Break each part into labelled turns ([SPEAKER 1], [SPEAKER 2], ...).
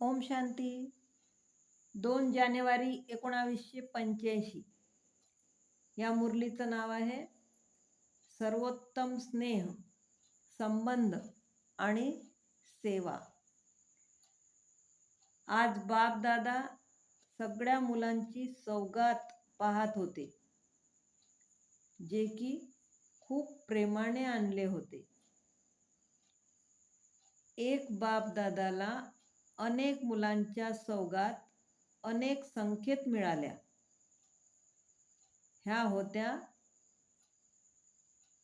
[SPEAKER 1] ओम शांती. दोन जानेवारी एकोणावीसशे पंच्याऐंशी. या मुरलीचं नाव आहे सर्वोत्तम स्नेह संबंध आणि सेवा. आज बापदादा सगळ्या मुलांची सौगात पाहत होते जे की खूप प्रेमाने आणले होते. एक बाप दादाला अनेक मुलांच्या सौगात अनेक संख्येत मिळाल्या. ह्या होत्या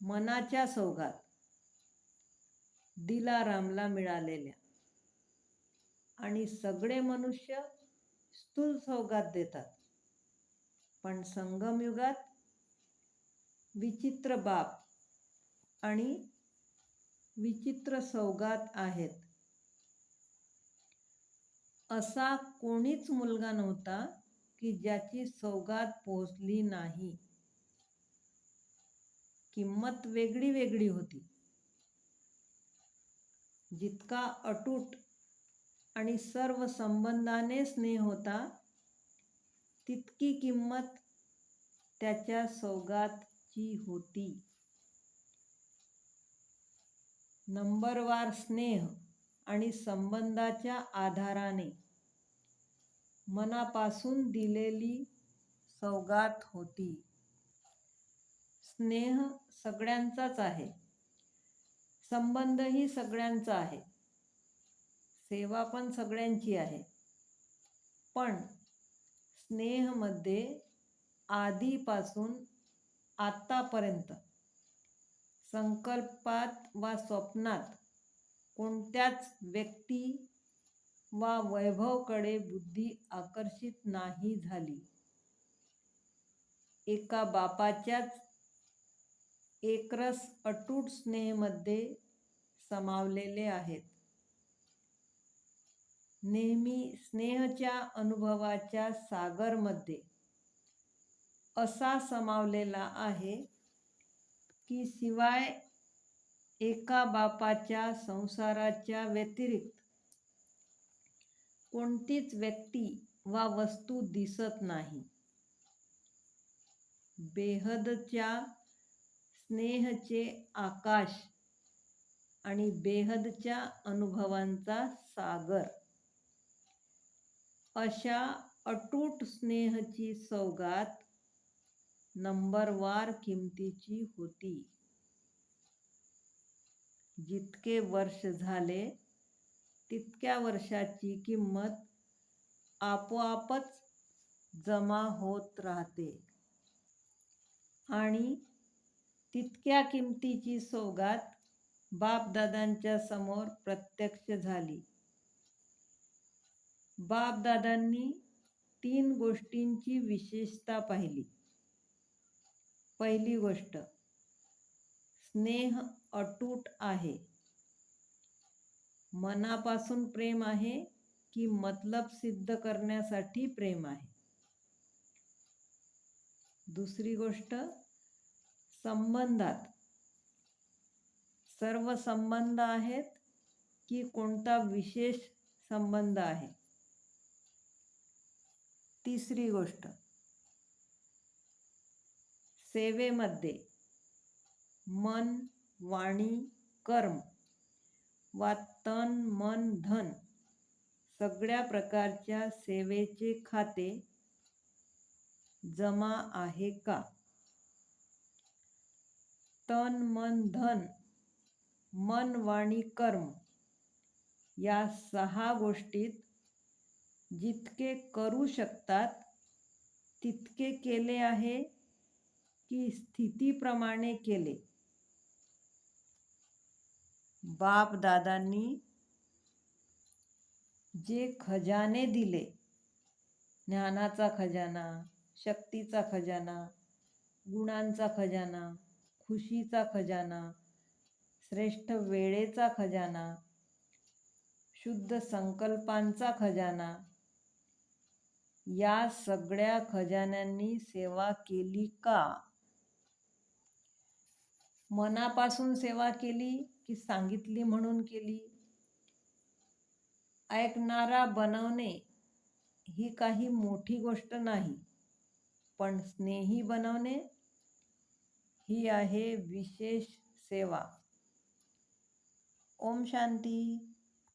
[SPEAKER 1] मनाच्या सौगात. दिलारामला मिळालेल्या. आणि सगळे मनुष्य स्थूल सौगात देतात. पण संगमयुगात विचित्र बाप आणि विचित्र सौगात आहेत. असा कोणीच मुलगा नव्हता की ज्याची सौगात पोहोचली नाही. किंमत वेगळी वेगळी होती. जितका अटूट आणि सर्व संबंधाने स्नेह होता तितकी किंमत त्याच्या सौगातची होती. नंबरवार स्नेह आणि संबंधाच्या आधाराने. मनापासून दिलेली सौगात होती. स्नेह सगळ्यांचाच आहे. संबंधही सगळ्यांचा आहे. सेवा पण सगळ्यांची आहे. पण स्नेहमध्ये आधीपासून आत्तापर्यंत संकल्पात वा स्वप्नात कोणत्याच व्यक्ती वा वैभवकडे बुद्धी आकर्षित नाही झाली. एका बापाच्याच एकरस अटूट स्नेहमध्ये समावलेले आहेत. नेहमी स्नेहच्या अनुभवाच्या सागरमध्ये असा समावलेला आहे की शिवाय एका बापाच्या संसाराच्या व्यतिरिक्त कोणतीच व्यक्ती वा वस्तू दिसत नाही. बेहदच्या स्नेहचे आकाश आणि बेहदच्या अनुभवांचा सागर. अशा अटूट स्नेहची सौगात नंबरवार किमतीची होती. जितके वर्ष झाले तितक्या वर्षाची किंमत आपोआपच जमा होत राहते. आणि तितक्या किमतीची सोगात बापदादांच्या समोर प्रत्यक्ष झाली. बापदादांनी तीन गोष्टींची विशेषता पाहिली. पहिली गोष्ट स्नेह अटूट आहे. मनापासून प्रेम आहे की मतलब सिद्ध करण्यासाठी प्रेम आहे. दुसरी गोष्ट संबंधात. सर्व संबंध आहेत की कोणता विशेष संबंध आहे? तिसरी गोष्ट सेवेमध्ये मन वाणी कर्म वा तन मन धन सगळ्या प्रकारच्या सेवेचे खाते जमा आहे का? तन मन धन मन वाणी कर्म या सहा गोष्टीत जितके करू शकतात तितके केले आहे की स्थितीप्रमाणे केले. बाप दादांनी जे खजाने दिले ज्ञानाचा खजाना शक्तीचा खजाना गुणांचा खजाना खुशीचा खजाना श्रेष्ठ वेळेचा खजाना शुद्ध संकल्पांचा खजाना या सगळ्या खजान्यांनी सेवा केली का? मनापासून सेवा केली की सांगितली म्हणून केली? ऐकणारा बनवणे ही काही मोठी गोष्ट नाही पण स्नेही बनवणे ही आहे विशेष सेवा. ओम शांती.